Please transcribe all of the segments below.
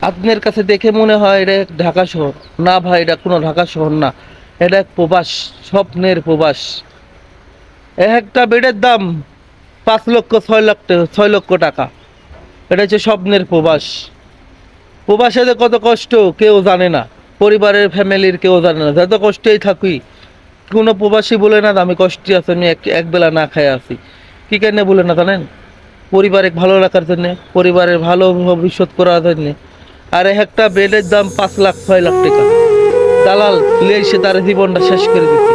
আপনার কাছে দেখে মনে হয় এটা এক ঢাকা শহর। না ভাই, এটা কোনো ঢাকা শহর না। এটা এক প্রবাস, স্বপ্নের প্রবাস। এক একটা বেডের দাম পাঁচ লক্ষ, ছয় লক্ষ ছয় লক্ষ টাকা। এটা হচ্ছে স্বপ্নের প্রবাস। প্রবাসে যে কত কষ্ট, কেউ জানে না। পরিবারের, ফ্যামিলির কেউ জানে না। যত কষ্টেই থাকি কোনো প্রবাসী বলে না আমি কষ্টে আছি, আমি এক একবেলা না খাই আছি। কী কেন বলে না জানেন? পরিবারে ভালো রাখার জন্যে, পরিবারের ভালো ভবিষ্যৎ করার জন্য। আর এক একটা বেডের দাম পাঁচ লাখ, ছয় লাখ টাকা। দালাল লিয়ে এসে তার জীবনটা শেষ করে দিচ্ছে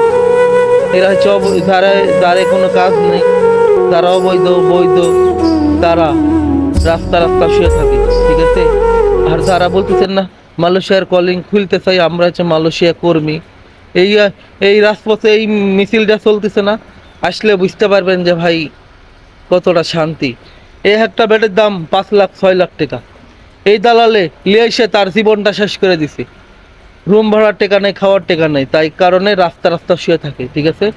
এরা হচ্ছে যারা, যারে কোনো কাজ নেই, তারা অবৈধ, বৈধ, তারা রাস্তা রাস্তা শুয়ে থাকে, ঠিক আছে? আর যারা বলতেছেন না, মালয়েশিয়ার কলিং খুলতে চাই, আমরা হচ্ছে মালয়েশিয়া কর্মী। এই এই রাজপথে এই মিছিলটা চলতেছে না, আসলে বুঝতে পারবেন যে ভাই কতটা শান্তি। এই একটা বেডের দাম পাঁচ লাখ, ছয় লাখ টাকা। এই দালালে লিয়ে এসে তার জীবনটা শেষ করে দিছে। রুম ভাড়ার টেকা নেই, খাওয়ার টেকা নেই, তাই কারণে রাস্তা রাস্তা শুয়ে থাকে, ঠিক আছে?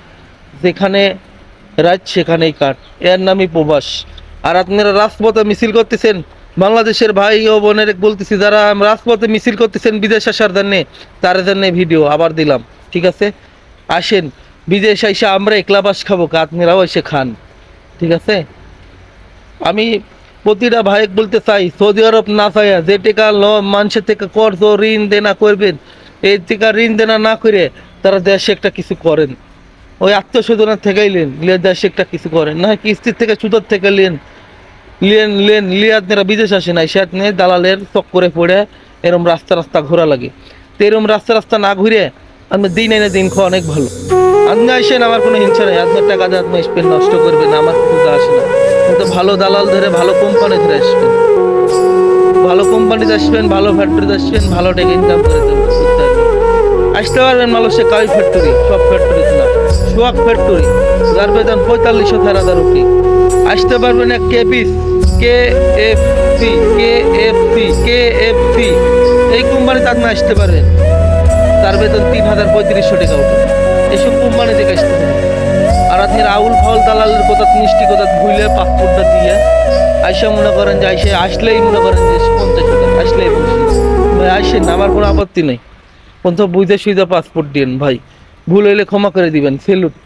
যেখানে রাত, সেখানেই কাঠ এর নামই প্রবাস আর আপনারা রাজপথে মিছিল করতেছেন? বাংলাদেশের ভাই ও বোনের বলতেছি, যারা রাজপথে মিছিল করতেছেন বিদেশ আসার জন্য, তার জন্য ভিডিও আবার দিলাম, ঠিক আছে? আসেন, বিদেশ আইসা আমরা একলা বাস খাব আপনারাও এসে খান, ঠিক আছে? আমি প্রতিটা ভাই বলতে চাই, সৌদি আরব না চাইয়া যে টাকা মানুষের থেকে কর্জ, ঋণ দেনা করবেন, এই টাকা ঋণ দেনা না করে তারা দেশে একটা কিছু করেন। ওই আত্মশোধনের থেকেই লেন লিয়ে দেশে একটা কিছু করেন। না কিস্তির থেকে সুদের থেকে লেন লেন লিয়ে আপনারা বিদেশ আসে নাই সে নিয়ে দালালের চক্করে পড়ে এরম রাস্তা রাস্তা ঘোরা লাগে। তো এরম রাস্তা রাস্তা না ঘুরে আপনি দিন এনে দিন খাওয়া অনেক ভালো। আপনি আসেন আমার কোনো হিংসা নেই। আপনার টাকা দিয়ে আপনি স্পেন্ড নষ্ট করবেন আমার যা আসে না। কিন্তু ভালো দালাল ধরে, ভালো কোম্পানি ধরে আসবেন। ভালো কোম্পানিতে আসবেন, ভালো ফ্যাক্টরিতে আসবেন, ভালো টাকা ইনকাম করে দেবেন আসতে পারবেন মালয়েশিয়া কাই ফ্যাক্টরি সব ফ্যাক্টরি না। সোয়াক ফ্যাক্টরি যার বেতন পঁয়তাল্লিশশো চার হাজার রুপি। আসতে পারবেন এক কেপিস K F C K F C K F C এই কোম্পানিতে আপনি আসতে পারবেন। তার বেতন তিন হাজার পঁয়ত্রিশশো টাকা উঠে। এইসব কোম্পানি থেকে আসতে আর আপনি আউল ফাউল, দালালের কথা, মিষ্টি কথা ভুলে পাসপোর্টটা দিয়ে আইসা মনে করেন যে আইসে, আসলেই মনে করেন যে পঞ্চাশ হাজার আসলেই ভাই, আসেন, আমার কোনো আপত্তি নেই। পঞ্চাশ বুঝে সুবিধা পাসপোর্ট দিন ভাই। ভুল হইলে ক্ষমা করে দিবেন, সেলুট।